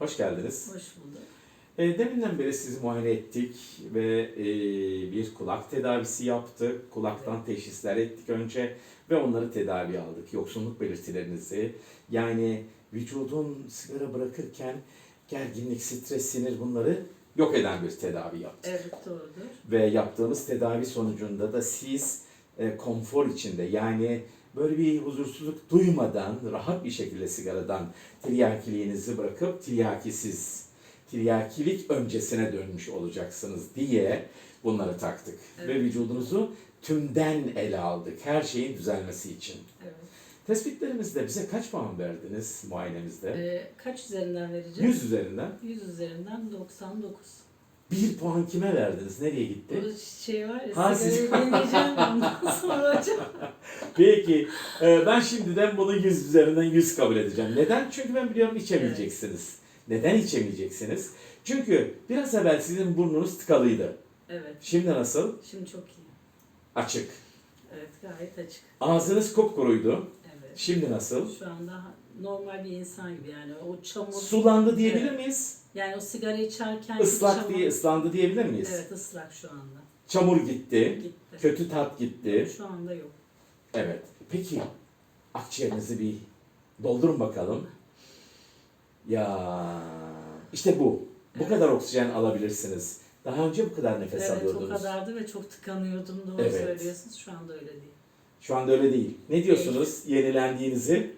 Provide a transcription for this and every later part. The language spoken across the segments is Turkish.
Hoş geldiniz. Hoş bulduk. E, deminden beri sizi muayene ettik ve e, bir kulak tedavisi yaptık. Kulaktan teşhisler ettik önce ve onları tedavi aldık. Yoksunluk belirtilerinizi yani vücudun sigara bırakırken gerginlik, stres, sinir bunları yok eden bir tedavi yaptık. Evet doğrudur. Ve yaptığımız tedavi sonucunda da siz e, konfor içinde yani böyle bir huzursuzluk duymadan rahat bir şekilde sigaradan tiryakiliğinizi bırakıp tiryakisiz, tiryakilik öncesine dönmüş olacaksınız diye bunları taktık. Evet. Ve vücudunuzu tümden ele aldık her şeyin düzelmesi için. Evet. Tespitlerimizde bize kaç puan verdiniz muayenemizde? Ee, kaç üzerinden vereceğiz? 100 üzerinden 100 üzerinden 99. bir puan kime verdiniz? Nereye gitti? Bu şey var ya Ha, siz- deneyeceğim ondan sonra hocam. Peki e, ben şimdiden bunu 100 üzerinden 100 kabul edeceğim. Neden? Çünkü ben biliyorum içemeyeceksiniz. Neden içemeyeceksiniz? Çünkü biraz evvel sizin burnunuz tıkalıydı. Evet. Şimdi nasıl? Şimdi çok iyi. Açık. Evet gayet açık. Ağzınız kupkuruydu. Evet. Şimdi nasıl? Şu anda normal bir insan gibi yani o çamur. Sulandı diyebilir Evet. miyiz? Yani o sigara içerken Islak çamur- diye ıslandı diyebilir miyiz? Evet ıslak şu anda. Çamur gitti. Gitti. Kötü tat gitti. Şu anda yok. Evet. Peki akciğerinizi bir doldurun bakalım. Ya işte bu. Bu Evet. kadar oksijen alabilirsiniz. Daha önce bu kadar nefes evet o alıyordunuz. kadardı ve çok tıkanıyordum. Doğru Evet. söylüyorsunuz. Şu anda öyle değil. Şu anda öyle değil. Ne diyorsunuz yenilendiğinizi?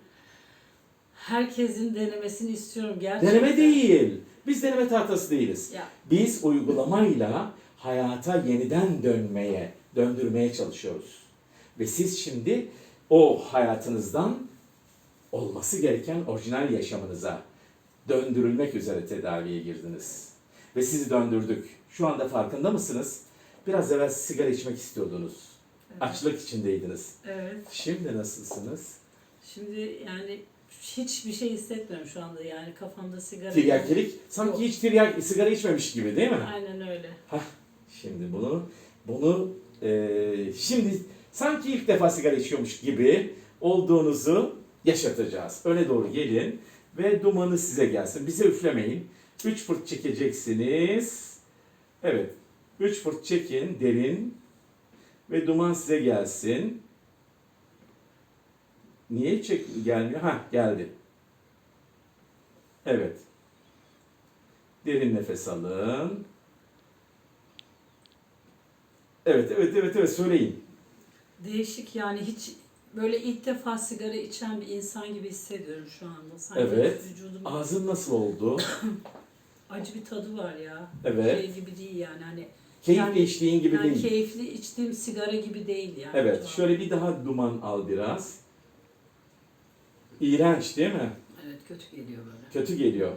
Herkesin denemesini istiyorum gerçekten. Deneme değil. Biz deneme tahtası değiliz. Ya Biz uygulamayla hayata yeniden dönmeye, döndürmeye çalışıyoruz. Ve siz şimdi o hayatınızdan olması gereken orijinal yaşamınıza döndürülmek üzere tedaviye girdiniz. Ve sizi döndürdük. Şu anda farkında mısınız? Biraz evvel sigara içmek istiyordunuz. Evet. Açlık içindeydiniz. Evet. Şimdi nasılsınız? Şimdi yani hiçbir şey hissetmiyorum şu anda yani kafamda sigara. Tiryakilik sanki Yok. hiç tiryak sigara içmemiş gibi değil mi? Aynen öyle. Şimdi bunu bunu eee, şimdi sanki ilk defa sigara içiyormuş gibi olduğunuzu yaşatacağız. Öne doğru gelin ve dumanı size gelsin. Bize üflemeyin. Üç fırt çekeceksiniz. Evet. Üç fırt çekin derin ve duman size gelsin. Niye çek gelmiyor? Ha geldi. Evet. Derin nefes alın. Evet, evet, evet, evet söyleyin. Değişik yani hiç böyle ilk defa sigara içen bir insan gibi hissediyorum şu anda. Sanki Evet. vücudum Ağzın nasıl oldu? acı bir tadı var ya. Evet. Şey gibi değil yani hani. Keyifli Yani- içtiğin gibi yani değil. keyifli içtiğim sigara gibi değil yani. Evet, şöyle bir daha duman al biraz. İğrenç değil mi? Evet kötü geliyor böyle. Kötü geliyor.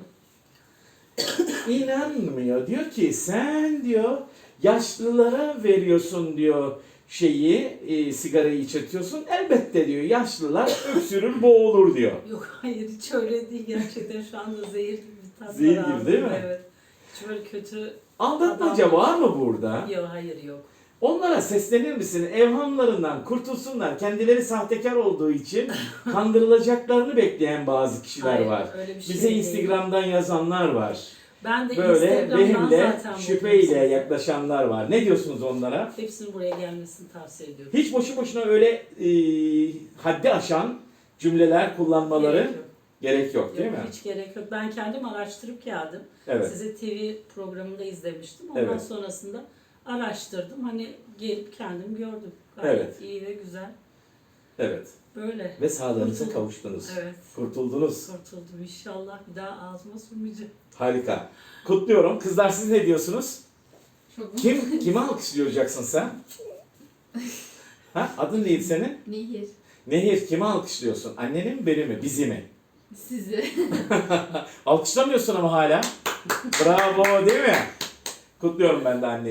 İnanmıyor. Diyor ki sen diyor yaşlılara veriyorsun diyor şeyi e, sigarayı içirtiyorsun. Elbette diyor yaşlılar öksürür boğulur diyor. Yok hayır hiç öyle değil gerçekten şu anda zehir gibi bir tat Zehir gibi değil mi? Evet. Hiç böyle kötü Aldatmaca var mı burada? yok hayır yok. Onlara seslenir misin? Evhamlarından kurtulsunlar. Kendileri sahtekar olduğu için kandırılacaklarını bekleyen bazı kişiler Hayır, var. öyle bir şey Bize değil. Instagram'dan yazanlar var. Ben de Böyle Instagram'dan vehimle, zaten şüpheyle yaklaşanlar var. Ne diyorsunuz onlara? Hepsinin buraya gelmesini tavsiye ediyorum. Hiç boşu boşuna öyle e, haddi aşan cümleler kullanmaları Gerek yok. Gerek yok değil Yok, mi? Hiç gerek yok. Ben kendim araştırıp geldim. Evet. Sizi TV programında izlemiştim. Ondan Evet. sonrasında araştırdım. Hani gelip kendim gördüm. Gayet Evet. iyi ve güzel. Evet. Böyle. Ve sağlığınıza Kurtuldum. kavuştunuz. Evet. Kurtuldunuz. Kurtuldum inşallah. Bir daha ağzıma sürmeyeceğim. Harika. Kutluyorum. Kızlar siz ne diyorsunuz? Çok Kim kimi alkışlayacaksın sen? Ha? Adın neydi senin? Nehir. Nehir kimi alkışlıyorsun? Anneni mi beni mi? Bizi mi? Sizi. Alkışlamıyorsun ama hala. Bravo değil mi? Kutluyorum ben de annenizi.